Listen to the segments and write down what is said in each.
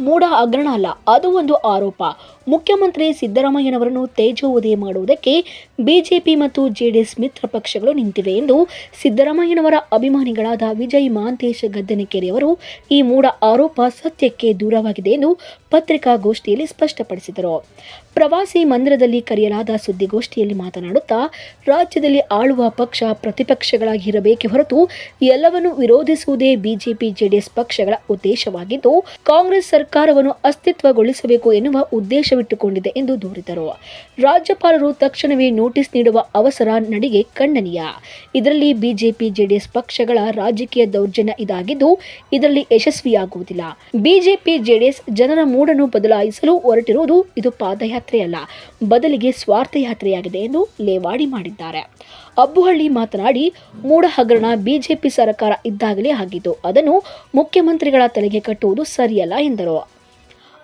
ಮೂಢ ಹಗರಣ ಅಲ್ಲ. ಅದು ಒಂದು ಆರೋಪ. ಮುಖ್ಯಮಂತ್ರಿ ಸಿದ್ದರಾಮಯ್ಯನವರನ್ನು ತೇಜೋವಧೆ ಮಾಡುವುದಕ್ಕೆ ಬಿಜೆಪಿ ಮತ್ತು ಜೆಡಿಎಸ್ ಮಿತ್ರ ಪಕ್ಷಗಳು ನಿಂತಿವೆ ಎಂದು ಸಿದ್ದರಾಮಯ್ಯನವರ ಅಭಿಮಾನಿಗಳಾದ ವಿಜಯ್ ಮಾಂತೇಶ ಗದ್ದನಕೆರೆಯವರು ಈ ಮೂಢ ಆರೋಪ ಸತ್ಯಕ್ಕೆ ದೂರವಾಗಿದೆ ಎಂದು ಪತ್ರಿಕಾಗೋಷ್ಠಿಯಲ್ಲಿ ಸ್ಪಷ್ಟಪಡಿಸಿದರು. ಪ್ರವಾಸಿ ಮಂದಿರದಲ್ಲಿ ಕರೆಯಲಾದ ಸುದ್ದಿಗೋಷ್ಠಿಯಲ್ಲಿ ಮಾತನಾಡುತ್ತಾ, ರಾಜ್ಯದಲ್ಲಿ ಆಳುವ ಪಕ್ಷ ಪ್ರತಿಪಕ್ಷಗಳಾಗಿರಬೇಕೆ ಹೊರತು ಎಲ್ಲವನ್ನು ವಿರೋಧಿಸುವುದೇ ಬಿಜೆಪಿ, ಜೆಡಿಎಸ್ ಪಕ್ಷಗಳ ಉದ್ದೇಶವಾಗಿದ್ದು, ಕಾಂಗ್ರೆಸ್ ಸರ್ಕಾರವನ್ನು ಅಸ್ತಿತ್ವಗೊಳಿಸಬೇಕು ಎನ್ನುವ ಉದ್ದೇಶವಿಟ್ಟುಕೊಂಡಿದೆ ಎಂದು ದೂರಿದರು. ರಾಜ್ಯಪಾಲರು ತಕ್ಷಣವೇ ನೋಟಿಸ್ ನೀಡುವ ಅವಸರ ನಡಿಗೆ ಖಂಡನೀಯ. ಇದರಲ್ಲಿ ಬಿಜೆಪಿ, ಜೆಡಿಎಸ್ ಪಕ್ಷಗಳ ರಾಜಕೀಯ ದೌರ್ಜನ್ಯ ಇದಾಗಿದ್ದು, ಇದರಲ್ಲಿ ಯಶಸ್ವಿಯಾಗುವುದಿಲ್ಲ. ಬಿಜೆಪಿ, ಜೆಡಿಎಸ್ ಜನರ ಮೂಡನ್ನು ಬದಲಾಯಿಸಲು ಹೊರಟಿರುವುದು ಇದು ಪಾದಯಾತ್ರೆಯಲ್ಲ. ಬದಲಿಗೆ ಸ್ವಾರ್ಥ ಯಾತ್ರೆಯಾಗಿದೆ ಎಂದು ಲೇವಾಡಿ ಮಾಡಿದ್ದಾರೆ. ಅಬ್ಬುಹಳ್ಳಿ ಮಾತನಾಡಿ ಮೂಡ ಹಗರಣ ಬಿಜೆಪಿ ಸರ್ಕಾರ ಇದ್ದಾಗಲೇ ಆಗಿದ್ದು, ಅದನ್ನು ಮುಖ್ಯಮಂತ್ರಿಗಳ ತಲೆಗೆ ಕಟ್ಟುವುದು ಸರಿಯಲ್ಲ ಎಂದರು.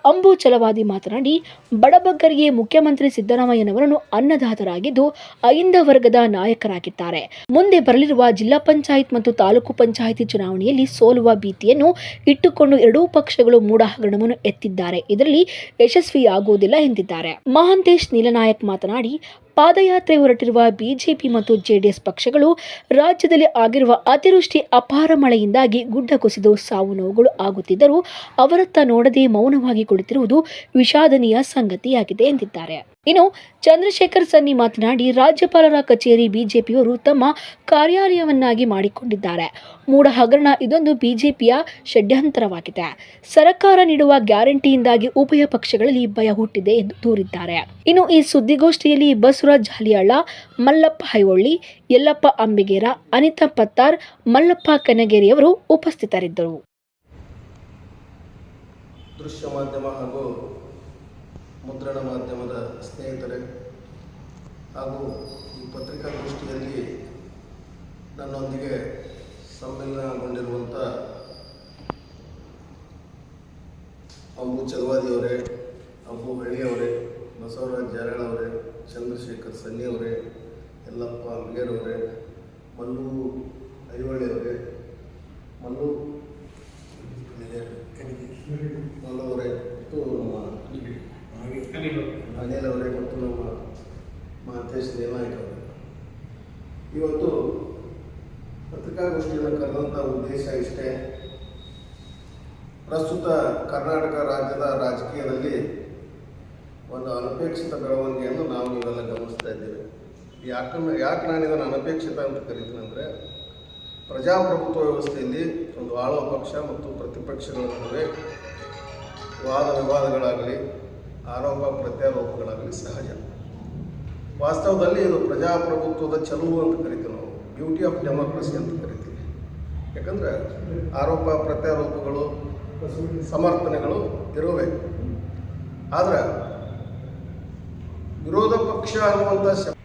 ಅಂಬು ಛಲವಾದಿ ಮಾತನಾಡಿ, ಬಡಬಗ್ಗರಿಗೆ ಮುಖ್ಯಮಂತ್ರಿ ಸಿದ್ದರಾಮಯ್ಯನವರನ್ನು ಅನ್ನದಾತರಾಗಿದ್ದು, ಅಹಿಂದ ವರ್ಗದ ನಾಯಕರಾಗಿದ್ದಾರೆ. ಮುಂದೆ ಬರಲಿರುವ ಜಿಲ್ಲಾ ಪಂಚಾಯತ್ ಮತ್ತು ತಾಲೂಕು ಪಂಚಾಯಿತಿ ಚುನಾವಣೆಯಲ್ಲಿ ಸೋಲುವ ಭೀತಿಯನ್ನು ಇಟ್ಟುಕೊಂಡು ಎರಡೂ ಪಕ್ಷಗಳು ಮೂಡಹಗರಣವನ್ನು ಎತ್ತಿದ್ದಾರೆ. ಇದರಲ್ಲಿ ಯಶಸ್ವಿಯಾಗುವುದಿಲ್ಲ ಎಂದಿದ್ದಾರೆ. ಮಹಾಂತೇಶ್ ನೀಲನಾಯಕ್ ಮಾತನಾಡಿ ಪಾದಯಾತ್ರೆ ಹೊರಟಿರುವ ಬಿಜೆಪಿ ಮತ್ತು ಜೆಡಿಎಸ್ ಪಕ್ಷಗಳು ರಾಜ್ಯದಲ್ಲಿ ಆಗಿರುವ ಅತಿವೃಷ್ಟಿ ಅಪಾರ ಮಳೆಯಿಂದಾಗಿ ಗುಡ್ಡ ಕುಸಿದು ಸಾವು ನೋವುಗಳು ಆಗುತ್ತಿದ್ದರೂ ಅವರತ್ತ ನೋಡದೆ ಮೌನವಾಗಿ ಕುಳಿತಿರುವುದು ವಿಷಾದನೀಯ ಸಂಗತಿಯಾಗಿದೆ ಎಂದಿದ್ದಾರೆ. ಇನ್ನು ಚಂದ್ರಶೇಖರ್ ಸನ್ನಿ ಮಾತನಾಡಿ, ರಾಜ್ಯಪಾಲರ ಕಚೇರಿ ಬಿಜೆಪಿಯವರು ತಮ್ಮ ಕಾರ್ಯಾಲಯವನ್ನಾಗಿ ಮಾಡಿಕೊಂಡಿದ್ದಾರೆ. ಮೂಡ ಹಗರಣ ಇದೊಂದು ಬಿಜೆಪಿಯ ಷಡ್ಯಂತರವಾಗಿದೆ. ಸರ್ಕಾರ ನೀಡುವ ಗ್ಯಾರಂಟಿಯಿಂದಾಗಿ ಉಭಯ ಪಕ್ಷಗಳಲ್ಲಿ ಭಯ ಹುಟ್ಟಿದೆ ಎಂದು ದೂರಿದ್ದಾರೆ. ಇನ್ನು ಈ ಸುದ್ದಿಗೋಷ್ಠಿಯಲ್ಲಿ ಬಸವರಾಜ್ ಹಲಿಯಾಳ, ಮಲ್ಲಪ್ಪ ಹೈವಳ್ಳಿ ಯಲ್ಲಪ್ಪ ಅಂಬಿಗೇರ, ಅನಿತಾ ಪತ್ತಾರ್, ಮಲ್ಲಪ್ಪ ಕನಗೇರಿಯವರು ಉಪಸ್ಥಿತರಿದ್ದರು. ದೃಶ್ಯ ಮಾಧ್ಯಮ ಹಾಗೂ ಮುದ್ರಣ ಮಾಧ್ಯಮದ ಸ್ನೇಹಿತರೆ, ಹಾಗೂ ಈ ಪತ್ರಿಕಾಗೋಷ್ಠಿಯಲ್ಲಿ ನನ್ನೊಂದಿಗೆ ಸಮ್ಮಿಲನಗೊಂಡಿರುವಂಥ ಅಂಬು ಚಲವಾದಿಯವರೇ, ಅಂಬು ಹಳ್ಳಿಯವರೇ ಬಸವರಾಜ್ ಜಾರಳವರೇ ಚಂದ್ರಶೇಖರ್ ಸನ್ನಿ ಅವರೇ ಯಲ್ಲಪ್ಪ ಅಂಬಿಗೇರವರೇ ಮಲ್ಲು ಐಹೊಳೆಯವರೇ ಮಲ್ಲು ಮಲ್ಲವರೇ ಮತ್ತು ನಮ್ಮ ಅನಿಲ್ ಅವರೇ ಮತ್ತು ನಮ್ಮ ಮಹಂತೇಶ್ ಎಲ್ಲ ಇವತ್ತು ಪತ್ರಿಕಾಗೋಷ್ಠಿಯನ್ನು ಕರೆದಂಥ ಉದ್ದೇಶ ಇಷ್ಟೇ. ಪ್ರಸ್ತುತ ಕರ್ನಾಟಕ ರಾಜ್ಯದ ರಾಜಕೀಯದಲ್ಲಿ ಒಂದು ಅನಪೇಕ್ಷಿತ ಬೆಳವಣಿಗೆಯನ್ನು ನಾವು ಇವೆಲ್ಲ ಗಮನಿಸ್ತಾ ಇದ್ದೇವೆ ಯಾಕಂದ್ರೆ ಯಾಕೆ ನಾನು ಇದನ್ನು ಅನಪೇಕ್ಷಿತ ಅಂತ ಕರಿತೀನಿ ಅಂದರೆ, ಪ್ರಜಾಪ್ರಭುತ್ವ ವ್ಯವಸ್ಥೆಯಲ್ಲಿ ಒಂದು ಆಳುವ ಪಕ್ಷ ಮತ್ತು ಪ್ರತಿಪಕ್ಷಗಳ ನಡುವೆ ವಾದ ವಿವಾದಗಳಾಗಲಿ, ಆರೋಪ ಪ್ರತ್ಯಾರೋಪಗಳಾಗಲಿ ಸಹಜ. ವಾಸ್ತವದಲ್ಲಿ ಇದು ಪ್ರಜಾಪ್ರಭುತ್ವದ ಚಲುವು ಅಂತ ಕರಿತೀವಿ ನಾವು. ಬ್ಯೂಟಿ ಆಫ್ ಡೆಮೋಕ್ರಸಿ ಅಂತ ಕರಿತೀವಿ. ಯಾಕಂದರೆ ಆರೋಪ, ಪ್ರತ್ಯಾರೋಪಗಳು, ಸಮರ್ಥನೆಗಳು ಇರಬೇಕು ಆದರೆ ವಿರೋಧ ಪಕ್ಷ ಅನ್ನುವಂಥ ಶಬ್ದ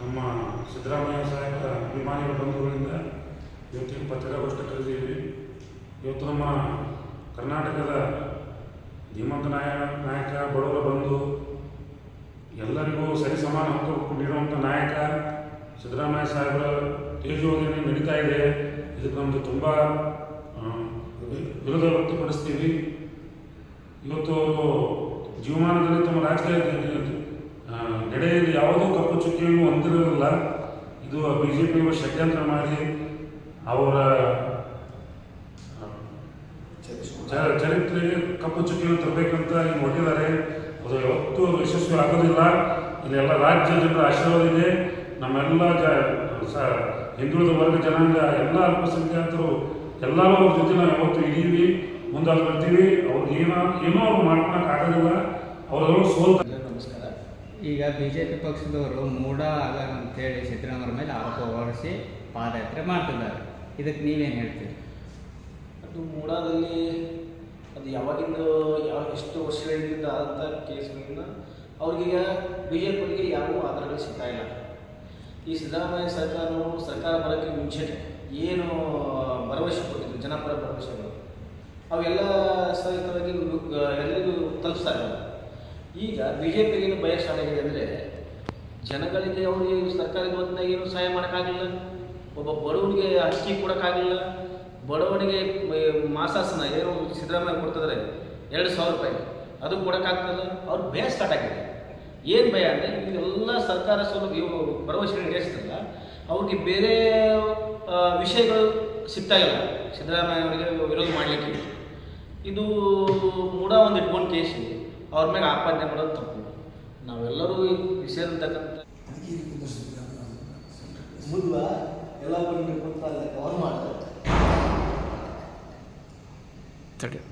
ನಮ್ಮ ಸಿದ್ದರಾಮಯ್ಯ ಸಾಹೇಬರ ಅಭಿಮಾನಿಗಳ ಬಂಧುಗಳಿಂದ ಇವತ್ತಿನ ಪತ್ರಿಕಾಗೋಷ್ಠಿ ಕರೆದಿದ್ದೀವಿ. ಇವತ್ತು ನಮ್ಮ ಕರ್ನಾಟಕದ ಧೀಮಂತ ನಾಯ ನಾಯಕ, ಬಡವರ ಬಂಧು ಎಲ್ಲರಿಗೂ ಸರಿ ಸಮಾನ ಹಕ್ಕು ಕೊಟ್ಟಿರುವಂಥ ನಾಯಕ ಸಿದ್ದರಾಮಯ್ಯ ಸಾಹೇಬರ ತೇಜೋಧನೆ ನಡೀತಾ ಇದೆ. ಇದಕ್ಕೆ ನಮ್ಮದು ತುಂಬ ವಿರೋಧ ವ್ಯಕ್ತಪಡಿಸ್ತೀವಿ. ಇವತ್ತು ಜೀವಮಾನದಲ್ಲಿ ತಮ್ಮ ರಾಜಕೀಯ ನಡೆಯಲ್ಲಿ ಯಾವುದೋ ಕಪ್ಪು ಚುಕ್ಕಿಯನ್ನು ಹೊಂದಿರಲಿಲ್ಲ. ಇದು ಬಿ ಜೆ ಪಿಯವರು ಷಡ್ಯಂತ್ರ ಮಾಡಿ ಅವರ ಚರಿತ್ರೆಗೆ ಕಪ್ಪು ಚುಕ್ಕಿಯನ್ನು ತರಬೇಕಂತ ಈಗ ಹೊಟ್ಟಿದ್ದಾರೆ ಅದು ಯಾವತ್ತೂ ಯಶಸ್ವಿ ಆಗೋದಿಲ್ಲ. ಇಲ್ಲೆಲ್ಲ ರಾಜ್ಯ ಜನರ ಆಶೀರ್ವಾದ ಇದೆ. ನಮ್ಮೆಲ್ಲ ಜ ಸ ಹಿಂದುಳಿದ ವರ್ಗ ಜನಾಂಗ ಎಲ್ಲ ಅಲ್ಪಸಂಖ್ಯಾತರು ಎಲ್ಲರೂ ಅವ್ರ ಜೊತೆ ನಾವು ಯಾವತ್ತು ಇದೀವಿ ಮುಂದೆ ಬರ್ತೀವಿ ಅವ್ರು ಏನೋ ಏನೋ ಅವ್ರು ಮಾಡ್ಕೊಳಕ್ ಆಗೋದಿಲ್ಲ. ಅವರು ಸೋಲ್ ನಮಸ್ಕಾರ. ಈಗ ಬಿ ಜೆ ಪಿ ಪಕ್ಷದವರು ಮೂಢ ಆಗ ಅಂತೇಳಿ ಸಿದ್ದರಾಮಯ್ಯ ಮೇಲೆ ಆರೋಪ ಹೊರಿಸಿ ಪಾದಯಾತ್ರೆ ಮಾಡ್ತಿದ್ದಾರೆ. ಇದಕ್ಕೆ ನೀವೇನು ಹೇಳ್ತೀರಿ? ಅದು ಮೂಡಾದಲ್ಲಿ ಅದು ಯಾವಾಗಿಂದ ಯಾವ ಎಷ್ಟು ವರ್ಷಗಳಿಂದ ಆದಂಥ ಕೇಸ್ಗಳಿಂದ ಅವ್ರಿಗೀಗ ಬಿ ಜೆ ಪಿಗೆ ಯಾವ ಆಧಾರಗಳು ಸಿಗ್ತಾ ಇಲ್ಲ. ಈ ಸಿದ್ದರಾಮಯ್ಯ ಸರ್ಕಾರವು ಸರ್ಕಾರ ಬರೋಕ್ಕೆ ಮುಂಚೆನೆ ಏನು ಭರವಸೆ ಕೊಟ್ಟಿದ್ರು ಜನಪರ ಭರವಸೆಗಳು, ಅವೆಲ್ಲ ಸಹಿತವಾಗಿ ಎಲ್ಲರಿಗೂ ತಲುಪಿಸ್ತಾ ಇಲ್ಲ ಈಗ ಬಿ ಜೆ ಪಿಗೆ ಏನು ಭಯ ಸ್ಟಾರ್ಟ್ ಅಂದರೆ ಜನಗಳಿಗೆ ಅವರಿಗೆ ಸರ್ಕಾರದ ವತಿಯಿಂದ ಏನು ಸಹಾಯ ಮಾಡೋಕ್ಕಾಗಲಿಲ್ಲ? ಒಬ್ಬ ಬಡವನಿಗೆ ಅಕ್ಕಿ ಕೊಡೋಕ್ಕಾಗಲಿಲ್ಲ? ಬಡವನಿಗೆ ಮಾಸಾಸನ ಏನು ಸಿದ್ದರಾಮಯ್ಯ ಕೊಡ್ತಿದ್ದಾರೆ ಎರಡು ಸಾವಿರ ರೂಪಾಯಿ. ಅದು ಕೊಡೋಕ್ಕಾಗ್ತದ ಅವ್ರು ಭಯ ಸ್ಟಾರ್ಟ್ ಆಗಿದೆ. ಏನು ಭಯ ಅಂದರೆ ಇವೆಲ್ಲ ಸರ್ಕಾರ ಸೌಲಭ್ಯ ಭರವಸೆ ನಡೆಸ್ತಿಲ್ಲ ಅವ್ರಿಗೆ ಬೇರೆ ವಿಷಯಗಳು ಸಿಗ್ತಾ ಇಲ್ಲ. ಸಿದ್ದರಾಮಯ್ಯ ಅವರಿಗೆ ವಿರೋಧ ಮಾಡಲಿಕ್ಕೆ. ಇದು ಮೂಡ ಒಂದು ಇಟ್ಕೊಂಡು ಕೇಸಿ ಅವ್ರ ಮೇಲೆ ಆಪಾದನೆ ಮಾಡೋದು ತಪ್ಪು. ನಾವೆಲ್ಲರೂ ಈ ಸೇರಿರ್ತಕ್ಕಂಥ ಮುಂದ್ವ, ಎಲ್ಲ ಬಂದು ಕವರ್ ಮಾಡಿದ್ರೆ ಮೆಥಡ್